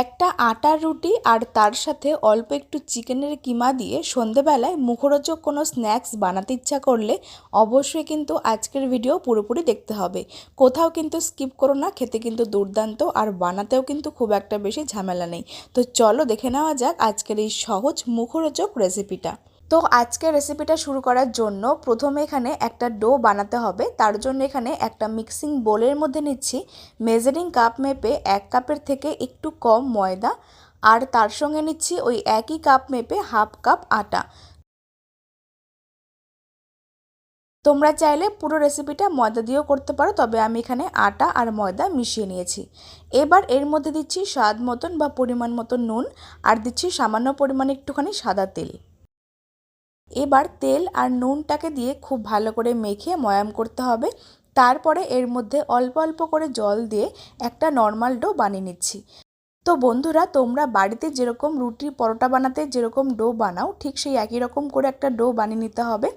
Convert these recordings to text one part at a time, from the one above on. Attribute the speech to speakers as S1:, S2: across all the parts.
S1: একটা আটার রুটি আর তার সাথে অল্প একটু চিকেনের কিমা দিয়ে সন্ধেবেলায় মুখরোচক কোনো স্ন্যাক্স বানাতে ইচ্ছা করলে অবশ্যই কিন্তু আজকের ভিডিও পুরোপুরি দেখতে হবে। কোথাও কিন্তু স্কিপ করো না, খেতে কিন্তু দুর্দান্ত আর বানাতেও কিন্তু খুব একটা বেশি ঝামেলা নেই। তো চলো দেখে নেওয়া যাক আজকের এই সহজ মুখরোচক রেসিপিটা। তো আজকে রেসিপিটা শুরু করার জন্য প্রথমে এখানে একটা ডো বানাতে হবে। তার জন্য এখানে একটা মিক্সিং বোলের মধ্যে নিচ্ছি। মেজারিং কাপ মেপে এক কাপের থেকে একটু কম ময়দা। আর তার সঙ্গে নিচ্ছি ওই একই কাপ মেপে হাফ কাপ আটা। তোমরা চাইলে পুরো রেসিপিটা ময়দা দিয়েও করতে পারো, তবে আমি এখানে আটা আর ময়দা মিশিয়ে নিয়েছি। এবার এর মধ্যে দিচ্ছি স্বাদ মতন বা পরিমাণ মতন নুন। আর দিচ্ছি সামান্য পরিমাণে একটুখানি সাদা তেল। এবার তেল আর নুনটাকে দিয়ে খুব ভালো করে মেখে ময়াম করতে হবে। তারপরে এর মধ্যে অল্প অল্প করে জল দিয়ে একটা নর্মাল ডো বানিয়ে নিচ্ছি। তো বন্ধুরা, তোমরা বাড়িতে যেরকম রুটি পরোটা বানাতে যেরকম ডো বানাও, ঠিক সেই একই রকম করে একটা ডো বানিয়ে নিতে হবে।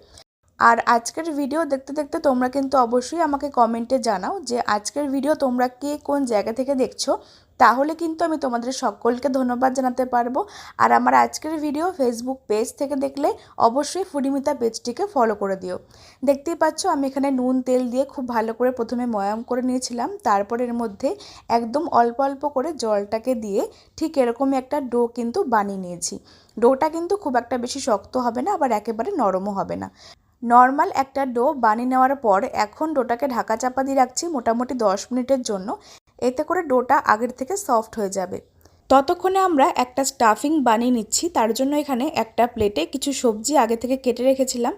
S1: আর আজকের ভিডিও দেখতে দেখতে তোমরা কিন্তু অবশ্যই আমাকে কমেন্টে জানাও যে আজকের ভিডিও তোমরা কে কোন জায়গা থেকে দেখছ। তাহলে কিন্তু আমি তোমাদের সকলকে ধন্যবাদ জানাতে পারব। আর আমার আজকের ভিডিও ফেসবুক পেজ থেকে দেখলে অবশ্যই ফুডিমিতা পেজটিকে ফলো করে দিও। দেখতেই পাচ্ছ, আমি এখানে নুন, তেল দিয়ে খুব ভালো করে প্রথমে ময়াম করে নিয়েছিলাম। তারপর এর মধ্যে একদম অল্প অল্প করে জলটাকে দিয়ে ঠিক এরকমই একটা ডো কিন্তু বানিয়ে নিয়েছি। ডোটা কিন্তু খুব একটা বেশি শক্ত হবে না, আবার একেবারে নরমও হবে না। নর্মাল একটা ডো বানিয়ে নেওয়ার পর এখন ডোটাকে ঢাকা চাপা দিয়ে রাখছি মোটামুটি দশ মিনিটের জন্য। এতে করে ডোটা আগের থেকে সফট হয়ে যাবে। ততক্ষণে আমরা একটা স্টাফিং বানিয়ে নিচ্ছি। তার জন্য এখানে একটা প্লেটে কিছু সবজি আগে থেকে কেটে রেখেছিলাম।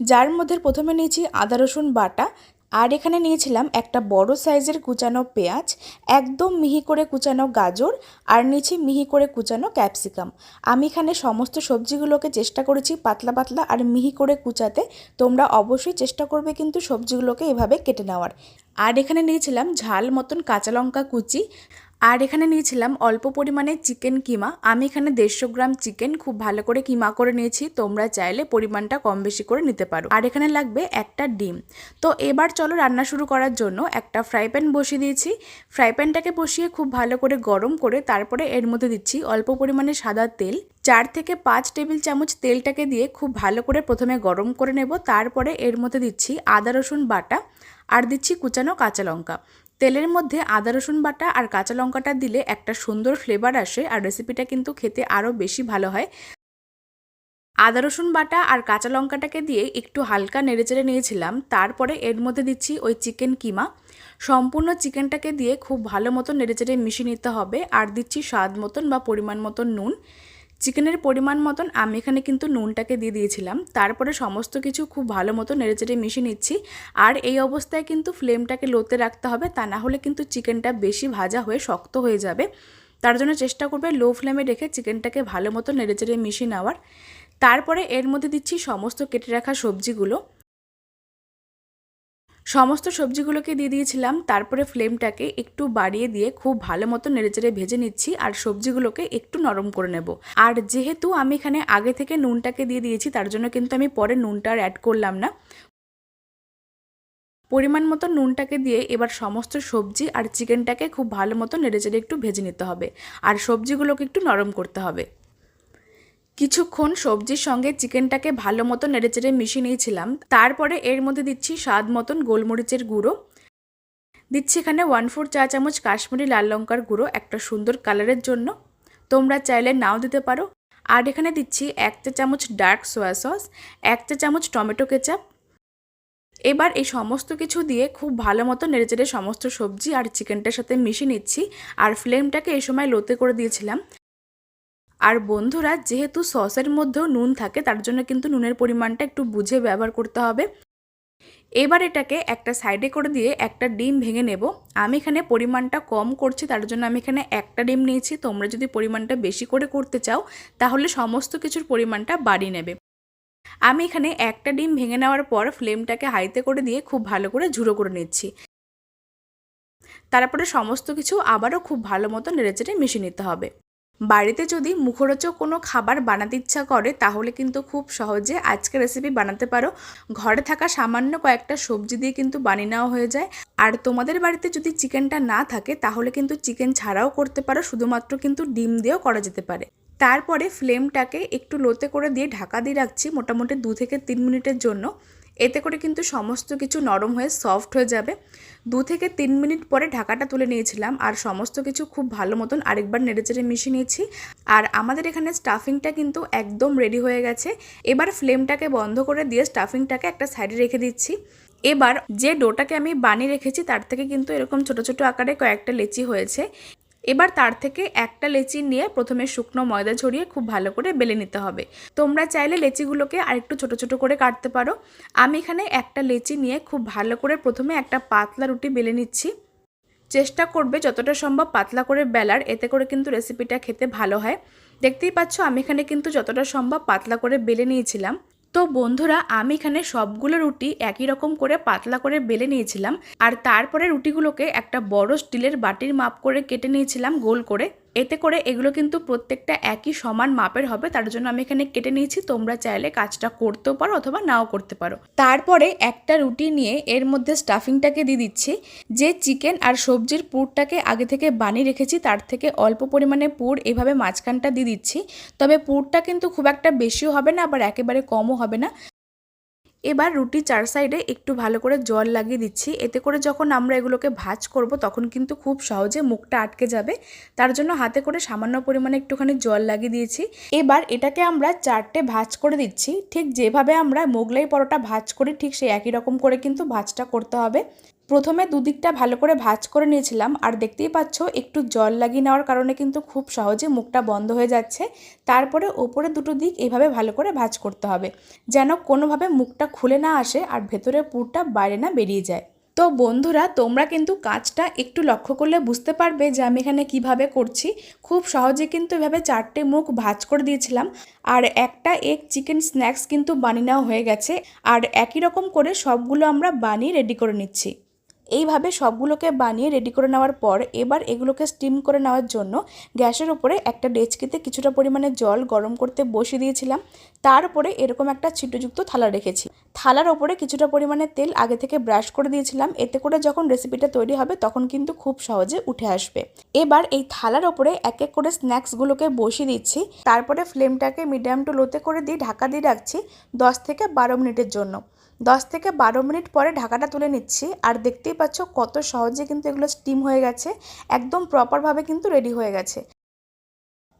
S1: যার মধ্যে প্রথমে নিয়েছি আদা রসুন বাটা আর এখানে নিয়েছিলাম একটা বড় সাইজের কুচানো পেঁয়াজ, একদম মিহি করে কুচানো গাজর আর নিচে মিহি করে কুচানো ক্যাপসিকাম। আমি এখানে সমস্ত সবজিগুলোকে চেষ্টা করেছি পাতলা পাতলা আর মিহি করে কুচাতে। তোমরা অবশ্যই চেষ্টা করবে কিন্তু সবজিগুলোকে এভাবে কেটে নেওয়ার। আর এখানে নিয়েছিলাম ঝাল মতন কাঁচা লঙ্কা কুচি। আর এখানে নিয়েছিলাম অল্প পরিমাণে চিকেন কিমা। আমি এখানে দেড়শো গ্রাম চিকেন খুব ভালো করে কিমা করে নিয়েছি। তোমরা চাইলে পরিমাণটা কম বেশি করে নিতে পারো। আর এখানে লাগবে একটা ডিম। তো এবার চলো রান্না শুরু করার জন্য একটা ফ্রাই প্যান বসিয়ে দিয়েছি। ফ্রাই প্যানটাকে বসিয়ে খুব ভালো করে গরম করে তারপরে এর মধ্যে দিচ্ছি অল্প পরিমাণে সাদা তেল। চার থেকে পাঁচ টেবিল চামচ তেলটাকে দিয়ে খুব ভালো করে প্রথমে গরম করে নেব। তারপরে এর মধ্যে দিচ্ছি আদা রসুন বাটা। আর দিচ্ছি কুচানো কাঁচা লঙ্কা। তেলের মধ্যে আদা, রসুন বাটা আর কাঁচা লঙ্কাটা দিলে একটা সুন্দর ফ্লেভার আসে আর রেসিপিটা কিন্তু খেতে আরও বেশি ভালো হয়। আদা, রসুন বাটা আর কাঁচা লঙ্কাটাকে দিয়ে একটু হালকা নেড়েচেড়ে নিয়েছিলাম। তারপরে এর মধ্যে দিচ্ছি ওই চিকেন কিমা। সম্পূর্ণ চিকেনটাকে দিয়ে খুব ভালো মতো নেড়েচেড়ে মিশিয়ে নিতে হবে। আর দিচ্ছি স্বাদ মতন বা পরিমাণ মতন নুন। চিকেনের পরিমাণ মতন আমি এখানে কিন্তু নুনটাকে দিয়ে দিয়েছিলাম। তারপরে সমস্ত কিছু খুব ভালো মতো নেড়েচেড়ে মিশিয়ে নিচ্ছি। আর এই অবস্থায় কিন্তু ফ্লেমটাকে লোতে রাখতে হবে, তা না হলে কিন্তু চিকেনটা বেশি ভাজা হয়ে শক্ত হয়ে যাবে। তার জন্য চেষ্টা করবে লো ফ্লেমে রেখে চিকেনটাকে ভালো মতো নেড়েচেড়ে মিশিয়ে নেওয়ার। তারপরে এর মধ্যে দিচ্ছি সমস্ত কেটে রাখা সবজিগুলো। সমস্ত সবজিগুলোকে দিয়ে দিয়েছিলাম, তারপরে ফ্লেমটাকে একটু বাড়িয়ে দিয়ে খুব ভালো মতো নেড়েচেড়ে ভেজে নিচ্ছি আর সবজিগুলোকে একটু নরম করে নেব। আর যেহেতু আমি এখানে আগে থেকে নুনটাকে দিয়ে দিয়েছি, তার জন্য কিন্তু আমি পরে নুনটা আর অ্যাড করলাম না। পরিমাণ মতো নুনটাকে দিয়ে এবার সমস্ত সবজি আর চিকেনটাকে খুব ভালো মতো নেড়েচেড়ে একটু ভেজে নিতে হবে। আর সবজিগুলোকে একটু নরম করতে হবে। কিছুক্ষণ সবজির সঙ্গে চিকেনটাকে ভালো মতো নেড়েচেড়ে মিশিয়ে নিয়েছিলাম। তারপরে এর মধ্যে দিচ্ছি স্বাদ মতন গোলমরিচের গুঁড়ো। দিচ্ছি এখানে ওয়ান ফোর চা চামচ কাশ্মীরি লাল লঙ্কার গুঁড়ো একটা সুন্দর কালারের জন্য। তোমরা চাইলে নাও দিতে পারো। আর এখানে দিচ্ছি এক চা চামচ ডার্ক সোয়া সস এক চা চামচ টমেটো কেচাপ এবার এই সমস্ত কিছু দিয়ে খুব ভালো মতো নেড়েচেড়ে সমস্ত সবজি আর চিকেনটার সাথে মিশিয়ে নিচ্ছি। আর ফ্লেমটাকে এই সময় লোতে করে দিয়েছিলাম। আর বন্ধুরা, যেহেতু সসের মধ্যেও নুন থাকে, তার জন্য কিন্তু নুনের পরিমাণটা একটু বুঝে ব্যবহার করতে হবে। এবার এটাকে একটা সাইডে করে দিয়ে একটা ডিম ভেঙে নেব। আমি এখানে পরিমাণটা কম করছি, তার জন্য আমি এখানে একটা ডিম নিয়েছি। তোমরা যদি পরিমাণটা বেশি করে করতে চাও, তাহলে সমস্ত কিছুর পরিমাণটা বাড়িয়ে নেবে। আমি এখানে একটা ডিম ভেঙে নেওয়ার পর ফ্লেমটাকে হাইতে করে দিয়ে খুব ভালো করে ঝুড়ো করে নিচ্ছি। তারপরে সমস্ত কিছু আবারও খুব ভালো মতো নেড়েচেড়ে মিশিয়ে নিতে হবে। বাড়িতে যদি মুখরোচক কোনো খাবার বানাতে ইচ্ছা করে, তাহলে কিন্তু খুব সহজে আজকে রেসিপি বানাতে পারো। ঘরে থাকা সামান্য কয়েকটা সবজি দিয়ে কিন্তু বানিয়ে নেওয়া হয়ে যায়। আর তোমাদের বাড়িতে যদি চিকেনটা না থাকে, তাহলে কিন্তু চিকেন ছাড়াও করতে পারো, শুধুমাত্র কিন্তু ডিম দিয়েও করা যেতে পারে। তারপরে ফ্লেমটাকে একটু লোতে করে দিয়ে ঢাকা দিয়ে রাখছি মোটামুটি দু থেকে তিন মিনিটের জন্য। এতে করে কিন্তু সমস্ত কিছু নরম হয়ে সফট হয়ে যাবে। দু থেকে তিন মিনিট পরে ঢাকাটা তুলে নিয়েছিলাম আর সমস্ত কিছু খুব ভালো মতন আরেকবার নেড়েচেড়ে মিশিয়ে নিয়েছি। আর আমাদের এখানে স্টাফিংটা কিন্তু একদম রেডি হয়ে গেছে। এবার ফ্লেমটাকে বন্ধ করে দিয়ে স্টাফিংটাকে একটা সাইডে রেখে দিচ্ছি। এবার যে ডোটাকে আমি বানিয়ে রেখেছি তার থেকে কিন্তু এরকম ছোট ছোট আকারে কয়েকটা লেচি হয়েছে। এবার তার থেকে একটা লেচি নিয়ে প্রথমে শুকনো ময়দা ছড়িয়ে খুব ভালো করে বেলে নিতে হবে। তোমরা চাইলে লেচিগুলোকে আরেকটু ছোট ছোট করে কাটতে পারো। আমি এখানে একটা লেচি নিয়ে খুব ভালো করে প্রথমে একটা পাতলা রুটি বেলে নিচ্ছি। চেষ্টা করবে যতটা সম্ভব পাতলা করে বেলার, এতে করে কিন্তু রেসিপিটা খেতে ভালো হয়। দেখতেই পাচ্ছ, আমি এখানে কিন্তু যতটা সম্ভব পাতলা করে বেলে নিয়েছিলাম। তো বন্ধুরা, আমি এখানে সবগুলো রুটি একই রকম করে পাতলা করে বেলে নিয়েছিলাম। আর তারপরে রুটিগুলোকে একটা বড় স্টিলের বাটির মাপ করে কেটে নিয়েছিলাম গোল করে। এতে করে এগুলো কিন্তু প্রত্যেকটা একই সমান মাপের হবে, তার জন্য আমি এখানে কেটে নিয়েছি। তোমরা চাইলে কাজটা করতেও পারো অথবা নাও করতে পারো। তারপরে একটা রুটি নিয়ে এর মধ্যে স্টাফিংটাকে দিয়ে দিচ্ছি। যে চিকেন আর সবজির পুরটাকে আগে থেকে বানিয়ে রেখেছি, তার থেকে অল্প পরিমাণে পুর এভাবে মাঝখানটা দিয়ে দিচ্ছি। তবে পুরটা কিন্তু খুব একটা বেশিও হবে না, আবার একেবারে কমও হবে না। এবার রুটি চার সাইডে একটু ভালো করে জল লাগিয়ে দিচ্ছি। এতে করে যখন আমরা এগুলোকে ভাজ করব, তখন কিন্তু খুব সহজে মুখটা আটকে যাবে। তার জন্য হাতে করে সামান্য পরিমাণে একটুখানি জল লাগিয়ে দিয়েছি। এবার এটাকে আমরা চারটে ভাজ করে দিচ্ছি। ঠিক যেভাবে আমরা মোগলাই পরোটা ভাজ করি, ঠিক সেই একই রকম করে কিন্তু ভাজটা করতে হবে। প্রথমে দুদিকটা ভালো করে ভাজ করে নিয়েছিলাম, আর দেখতেই পাচ্ছ একটু জল লাগিয়ে নেওয়ার কারণে কিন্তু খুব সহজে মুখটা বন্ধ হয়ে যাচ্ছে। তারপরে ওপরে দুটো দিক এভাবে ভালো করে ভাজ করতে হবে, যেন কোনোভাবে মুখটা খুলে না আসে আর ভেতরের পুরটা বাইরে না বেরিয়ে যায়। তো বন্ধুরা, তোমরা কিন্তু কাজটা একটু লক্ষ্য করলে বুঝতে পারবে যে আমি এখানে কীভাবে করছি। খুব সহজে কিন্তু এভাবে চারটে মুখ ভাজ করে দিয়েছিলাম, আর একটা এগ চিকেন স্ন্যাক্স কিন্তু বানিয়ে নেওয়া হয়ে গেছে, আর একই রকম করে সবগুলো আমরা বানিয়ে রেডি করে নিচ্ছি। এইভাবে সবগুলোকে বানিয়ে রেডি করে নেওয়ার পর এবার এগুলোকে স্টিম করে নেওয়ার জন্য গ্যাসের উপরে একটা ডেচকিতে কিছুটা পরিমাণে জল গরম করতে বসিয়ে দিয়েছিলাম। তারপরে এরকম একটা ছিটোযুক্ত থালা রেখেছি। থালার ওপরে কিছুটা পরিমাণে তেল আগে থেকে ব্রাশ করে দিয়েছিলাম। এতে করে যখন রেসিপিটা তৈরি হবে তখন কিন্তু খুব সহজে উঠে আসবে। এবার এই থালার ওপরে এক এক করে স্ন্যাক্সগুলোকে বসিয়ে দিচ্ছি। তারপরে ফ্লেমটাকে মিডিয়াম টু লোতে করে দিয়ে ঢাকা দিয়ে রাখছি দশ থেকে বারো মিনিটের জন্য। দশ থেকে বারো মিনিট পরে ঢাকাটা তুলে নিচ্ছি। আর দেখতেই পাচ্ছ কত সহজে কিন্তু এগুলো স্টিম হয়ে গেছে। একদম প্রপারভাবে কিন্তু রেডি হয়ে গেছে।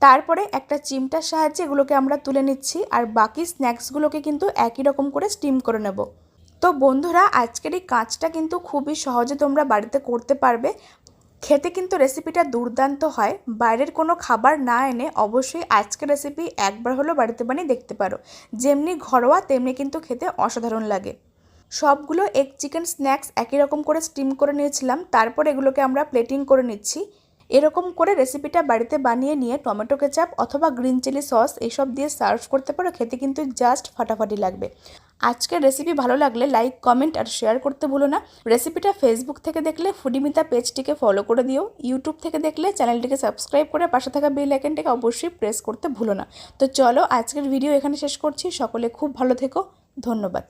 S1: তারপরে একটা চিমটার সাহায্যে এগুলোকে আমরা তুলে নিচ্ছি। আর বাকি স্ন্যাক্সগুলোকে কিন্তু একই রকম করে স্টিম করে নেব। তো বন্ধুরা, আজকের এই কাজটা কিন্তু খুবই সহজে তোমরা বাড়িতে করতে পারবে। খেতে কিন্তু রেসিপিটা দুর্দান্ত হয়। বাইরের কোনো খাবার না এনে অবশ্যই আজকের রেসিপি একবার হলো বাড়িতে বানিয়ে দেখতে পারো। যেমনি ঘরোয়া, তেমনি কিন্তু খেতে অসাধারণ লাগে। সবগুলো এগ চিকেন স্ন্যাক্স একই রকম করে স্টিম করে নিয়েছিলাম। তারপর এগুলোকে আমরা প্লেটিং করে নিচ্ছি। এরকম করে রেসিপিটা বাড়িতে বানিয়ে নিয়ে টমেটো কেচাপ অথবা গ্রিন চিলি সস এইসব দিয়ে সার্ভ করতে পারো, খেতে কিন্তু জাস্ট ফাটাফাটি লাগবে। আজকের রেসিপি ভালো লাগলে লাইক কমেন্ট আর শেয়ার করতে ভুলো না। রেসিপিটা ফেসবুক থেকে দেখলে ফুডিমিতা পেজটিকে ফলো করে দিও। ইউটিউব থেকে দেখলে চ্যানেলটিকে সাবস্ক্রাইব করে পাশে থাকা বেল আইকনটিকে অবশ্যই প্রেস করতে ভুলো না। তো চলো আজকের ভিডিও এখানে শেষ করছি। সকলে খুব ভালো থেকো। ধন্যবাদ।